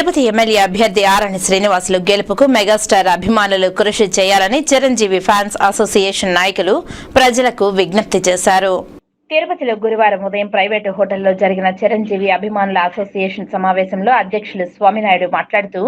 Tirupati MLA అభ్యర్థి ఆరణి శ్రీనివాసులు గెలుపుకు megastar అభిమానులు కృషి చేయాలని చిరంజీవి ఫ్యాన్స్ అసోసియేషన్ నాయకులు ప్రజలకు విజ్ఞప్తి చేశారు. తిరుపతిలో గురువారం ఉదయం ప్రైవేటు హోటల్లో జరిగిన చిరంజీవి అభిమానుల అసోసియేషన్ సమావేశంలో అధ్యక్షులు స్వామినాయుడు మాట్లాడుతూ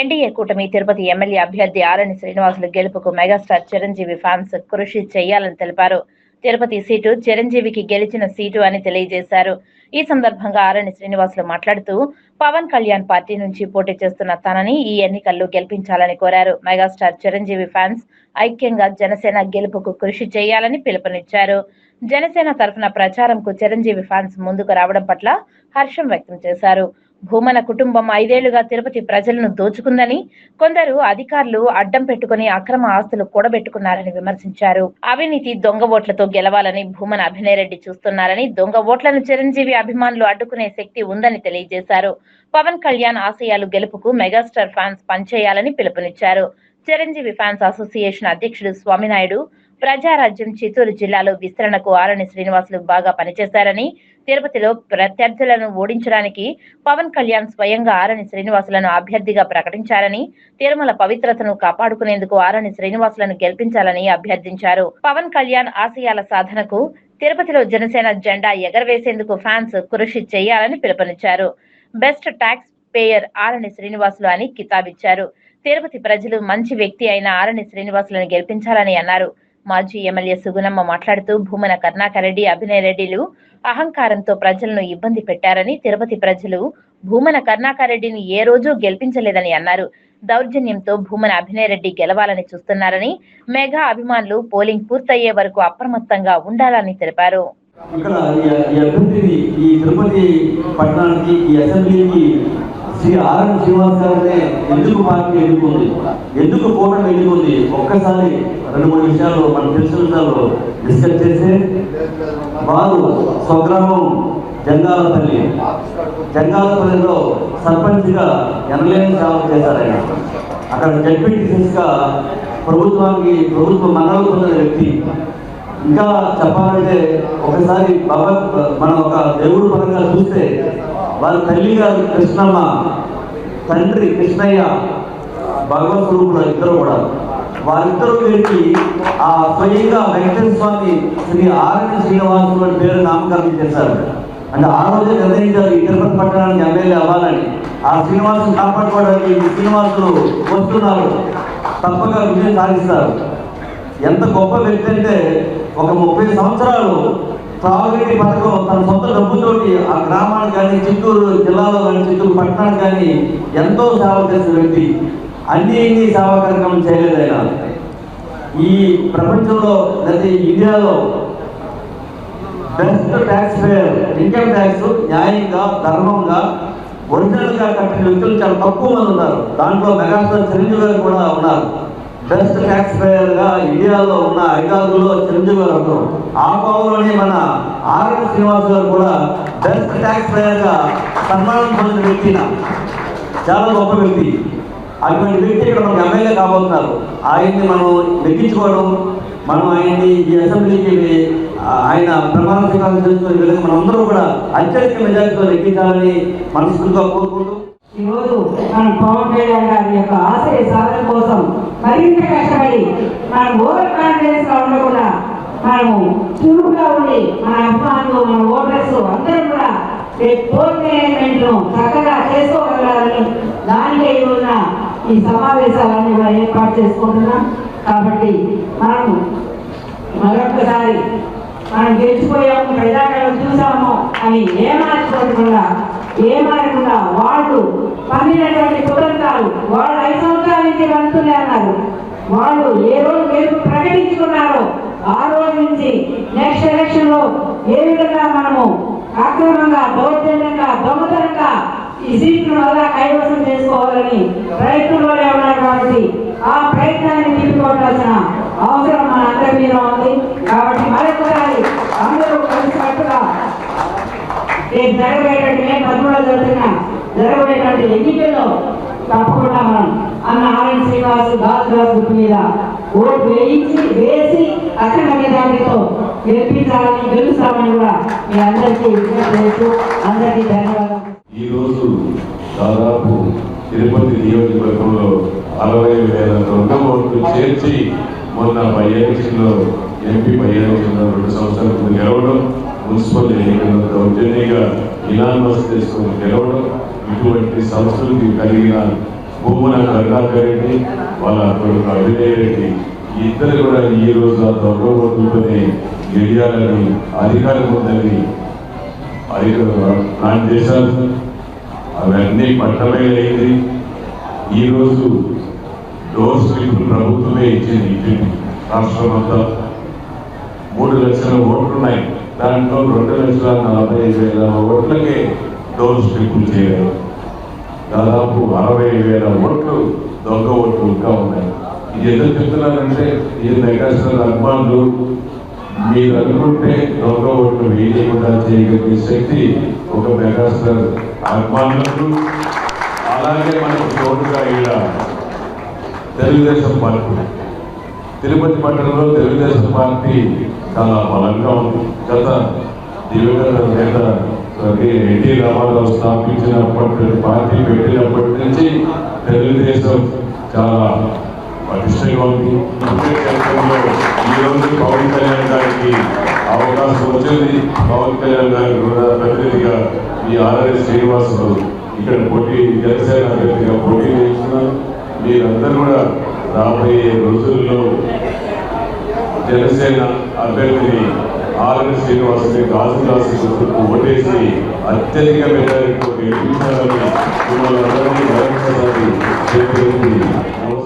ఎన్డీఏ కూటమి తిరుపతి ఎమ్మెల్యే అభ్యర్థి ఆరణి శ్రీనివాసులు గెలుపుకు మెగాస్టార్ చిరంజీవి ఫ్యాన్స్ కృషి చేయాలని తెలిపారు. తిరుపతి సీటు చిరంజీవికి గెలిచిన సీటు అని తెలియజేశారు. ఈ సందర్భంగా ఆరణి శ్రీనివాసులు మాట్లాడుతూ పవన్ కళ్యాణ్ పార్టీ నుంచి పోటీ చేస్తున్న తనని ఈ ఎన్నికల్లో గెలిపించాలని కోరారు. మెగాస్టార్ చిరంజీవి ఫ్యాన్స్ ఐక్యంగా జనసేన గెలుపుకు కృషి చేయాలని పిలుపునిచ్చారు. జనసేన తరఫున ప్రచారంకు చిరంజీవి ఫ్యాన్స్ ముందుకు రావడం పట్ల హర్షం వ్యక్తం చేశారు. భూమన కుటుంబం ఐదేళ్ళుగా తిరుపతి ప్రజలను దోచుకుందని కొందరు అధికారులు అడ్డం పెట్టుకుని అక్రమ ఆస్తులు కూడబెట్టుకున్నారని విమర్శించారు. అవినీతి దొంగ ఓట్లతో గెలవాలని భూమన అభినయరెడ్డి చూస్తున్నారని దొంగ ఓట్లను చిరంజీవి అభిమానులు అడ్డుకునే శక్తి ఉందని తెలియజేశారు. పవన్ కళ్యాణ్ ఆశయాలు గెలుపుకు మెగాస్టార్ ఫ్యాన్స్ పనిచేయాలని పిలుపునిచ్చారు. చిరంజీవి ఫ్యాన్స్ అసోసియేషన్ అధ్యక్షుడు స్వామినాయుడు ప్రజారాజ్యం చిత్తూరు జిల్లాలో విస్తరణకు ఆరణి శ్రీనివాసులు బాగా పనిచేశారని తిరుపతిలో ప్రత్యర్థులను ఓడించడానికి పవన్ కళ్యాణ్ స్వయంగా ఆరణి శ్రీనివాసులను అభ్యర్థిగా ప్రకటించారని తిరుమల పవిత్రతను కాపాడుకునేందుకు ఆరణి శ్రీనివాసులను గెలిపించాలని అభ్యర్థించారు. పవన్ కళ్యాణ్ ఆశయాల సాధనకు తిరుపతిలో జనసేన జెండా ఎగరవేసేందుకు ఫ్యాన్స్ కృషి చేయాలని పిలుపునిచ్చారు. Best tax payer Arani Srinivasulu అని కితాబిచ్చారు. తిరుపతి ప్రజలు మంచి వ్యక్తి అయిన ఆరణి శ్రీనివాసులను గెలిపించాలని అన్నారు. మాజీ ఎమ్మెల్యే సుగుణమ్మ మాట్లాడుతూ భూమన కర్ణాకరెడ్డి అభినయ రెడ్డిలు అహంకారంతో ప్రజలను ఇబ్బంది పెట్టారని తిరుపతి ప్రజలు భూమన కరుణాకరెడ్డిని ఏ రోజు గెలిపించలేదని అన్నారు. దౌర్జన్యంతో భూమన అభినయ రెడ్డి గెలవాలని చూస్తున్నారని మెగా అభిమానులు పోలింగ్ పూర్తయ్యే వరకు అప్రమత్తంగా ఉండాలని తెలిపారు. ఇక్కడ ఈ అభ్యర్థిని ఈ తిరుపతి పట్టణానికి ఈ అసెంబ్లీకి శ్రీ ఆర్ఎన్ శ్రీనివాస్ గారినే ఎందుకు పార్టీ ఎన్నుకుంది? ఎందుకు కూటమి ఎన్నుకుంది? ఒక్కసారి రెండు మూడు విషయాలు మన తెలిసిన విషయాలు డిస్కస్ చేస్తే వారు స్వగ్రామం జంగాలపల్లి జంగాలపల్లిలో సర్పంచ్గా ఎనలేని సేవ చేశారు ఆయన. అక్కడ జడ్పీటీసీస్గా ప్రభుత్వానికి ప్రభుత్వ మన్నలు పొందిన వ్యక్తి. ఇంకా చెప్పాలంటే ఒకసారి బాబా మనం ఒక దేవుడు పరంగా చూస్తే వాళ్ళ తల్లి గారు కృష్ణమ్మ తండ్రి కృష్ణయ్య భగవత్ స్వరూపులు ఇద్దరు కూడా. వారిద్దరూ వీరికి ఆ స్వయంగా వెంకటేశ్వర స్వామి శ్రీ ఆరణ్య శ్రీనివాసులు అని పేరు నామకరణం చేశారు. అంటే ఆ రోజే నిర్ణయించారు ఈ తిరుపతి పట్టణానికి ఎమ్మెల్యే అవ్వాలని. ఆ శ్రీనివాసుని కాపాడుకోవడానికి ఈ శ్రీనివాసులు వస్తున్నారు. తప్పక విజయం సాధిస్తారు. ఎంత గొప్ప వ్యక్తి అంటే ఒక ముప్పై సంవత్సరాలు త్రాగునీటి పథకం తన సొంత డబ్బుతోటి ఆ గ్రామానికి కానీ చిత్తూరు జిల్లాలో కానీ చిత్తూరు పట్టణానికి కానీ ఎంతో సేవ చేసిన వ్యక్తి. అన్ని ఇన్ని సేవా కార్యక్రమం చేయలేదు ఆయన. ఈ ప్రపంచంలో లేదా ఇండియాలో best tax payer income tax న్యాయంగా ధర్మంగా ఒరిజినల్గా కట్టిన వ్యక్తులు చాలా తక్కువ మంది ఉన్నారు. దాంట్లో మెగాస్టార్ చిరంజీవి గారు కూడా ఉన్నారు. బెస్ట్ ట్యాక్స్ పేయర్గా ఇండియాలో ఉన్న ఐదారుగులో చిరంజీవి గారు ఉంటారు ఆ కోవలోనే మన ఆర్ఎన్ శ్రీనివాస్ గారు కూడా బెస్ట్ ట్యాక్స్ పేయర్గా సన్మానం పొందిన వ్యక్తి చాలా గొప్ప వ్యక్తి. అటువంటి వ్యక్తి ఇక్కడ మనకు ఎమ్మెల్యే కాబోతున్నారు. ఆయన్ని మనం నెగ్గించుకోవడం మనం ఆయన్ని ఈ అసెంబ్లీకి ఆయన ప్రమాణ స్వీకారం చేసుకునే విధంగా మనందరూ కూడా అత్యధిక మెజార్టీతో నెగ్గించాలని మనస్ఫూర్తిగా కోరుకుంటూ ఈరోజు మనం పవన్ కళ్యాణ్ గారి యొక్క ఆశయ సాధన కోసం మరింత కష్టపడి మనం ఓవర్ కాన్ఫిడెన్స్గా ఉండకుండా మనము చురుకుగా ఉండి మన అభిమానులు మన ఓటర్స్ అందరూ కూడా పోల్ మేనేజ్మెంట్ను చక్కగా చేసుకోగలగాలని దానికే ఈ రోజున ఈ సమావేశాలన్నీ కూడా ఏర్పాటు చేసుకుంటున్నాం. కాబట్టి మనము మరొకసారి మనం గెలిచిపోయాము ప్రజాకాలం చూసాము అని ఏమార్చుకోకుండా ఏమారకుండా వాళ్ళు పండినటువంటి కుటుంబాలు వాళ్ళు ఐదు సంవత్సరాల నుంచి పండుతూనే అన్నారు. వాళ్ళు ఏ రోజు గెలుపు ప్రకటించుకున్నారో ఆ రోజు నుంచి నెక్స్ట్ ఎలక్షన్లో ఏ విధంగా మనము అక్రమంగా దౌర్జన్యంగా దొంగతనంగా ఈ సీట్ను వల్ల కైవసం చేసుకోవాలని ప్రయత్నంలోనే ఉన్నారు కాబట్టి ఆ ప్రయత్నాన్ని తీసుకోవాల్సిన అవసరం మన అందరి మీద ఉంది. కాబట్టి మరొకసారి అందరూ కలిసికట్టుగా రేపు జరగబోయేటువంటి మే పదమూడవ జరుగుతున్న జరగబోయేటువంటి ఎన్నికల్లో తప్పకుండా మనం అన్న ఆర్ఎన్ శ్రీనివాస్ దాసరాజు గుర్తు మీద ఓటు వేయించి వేసి అఖండ మెజార్టీతో గెలిపించాలని గెలుస్తామని కూడా మీ అందరికీ విజ్ఞప్తి అందరికీ ధన్యవాదాలు. ఈరోజు దాదాపు తిరుపతి నియోజకవర్గంలో అరవై వేల రెండు ఓట్లు చేర్చి మొన్న బై ఎలక్షన్లో ఎంపీ పదిహేను వందల రెండు సంవత్సరాల ముందు గెలవడం మున్సిపల్ ఎన్నికల్లో దౌర్జన్యంగా ఇనామస్ చేసుకుని గెలవడం ఇటువంటి సంస్థలకు కలిగిన భూమన కరుణాకర్ రెడ్డి వాళ్ళ కొడుకు అభినయ రెడ్డి ఇద్దరు కూడా ఈ రోజు ఆ దొంగ గెలియాలని అధికారం ఉందని ప్లాన్ చేశారు. అవన్నీ పట్టమైనది ఈరోజు డోర్ స్లిప్ ప్రభుత్వమే ఇచ్చింది. ఇచ్చింది రాష్ట్రం అంతా మూడు లక్షల ఓట్లు ఉన్నాయి. దాంట్లో రెండు లక్షల నలభై ఐదు వేల ఓట్లకే డోర్ స్లిప్లు చేయగలరు దాదాపు అరవై వేల ఓట్లు దొంగ ఓట్లు ఇంకా ఉన్నాయి. ఇది ఎందుకు చెప్తున్నానంటే ఇది మెగాస్టార్ అభిమానులు మీరు అనుకుంటే దొంగ ఓట్లు వేయకుండా చేయగలిగే శక్తి ఒక మెగాస్టార్ అభిమానులకు అలాగే మనకు తోడుగా ఇలా తెలుగుదేశం పార్టీ. తిరుపతి పట్టణంలో తెలుగుదేశం పార్టీ చాలా బలంగా ఉంది. గత దివంగత నేత ప్రతి ఎన్టీ రామారావు స్థాపించినప్పటి పార్టీ పెట్టినప్పటి నుంచి తెలుగుదేశం చాలా పటిష్టంగా ఉంది. క్షేత్రంలో పవన్ కళ్యాణ్ గారికి అవకాశం వచ్చింది. పవన్ కళ్యాణ్ గారికి కూడా ప్రతినిధిగా ఈ ఆర్ఎస్ శ్రీనివాసరావు ఇక్కడ పోటీ జనసేన అభ్యర్థిగా పోటీ చేస్తున్నారు. మీరందరూ కూడా రాబోయే రోజుల్లో జనసేన అభ్యర్థిని ఆర్ఎన్ శ్రీనివాసుని గాజు గుర్తుకు ఓటేసి అత్యధిక మెజారిటీతో గెలిపించాలని మిమ్మల్ని అందరినీ నమస్కారం.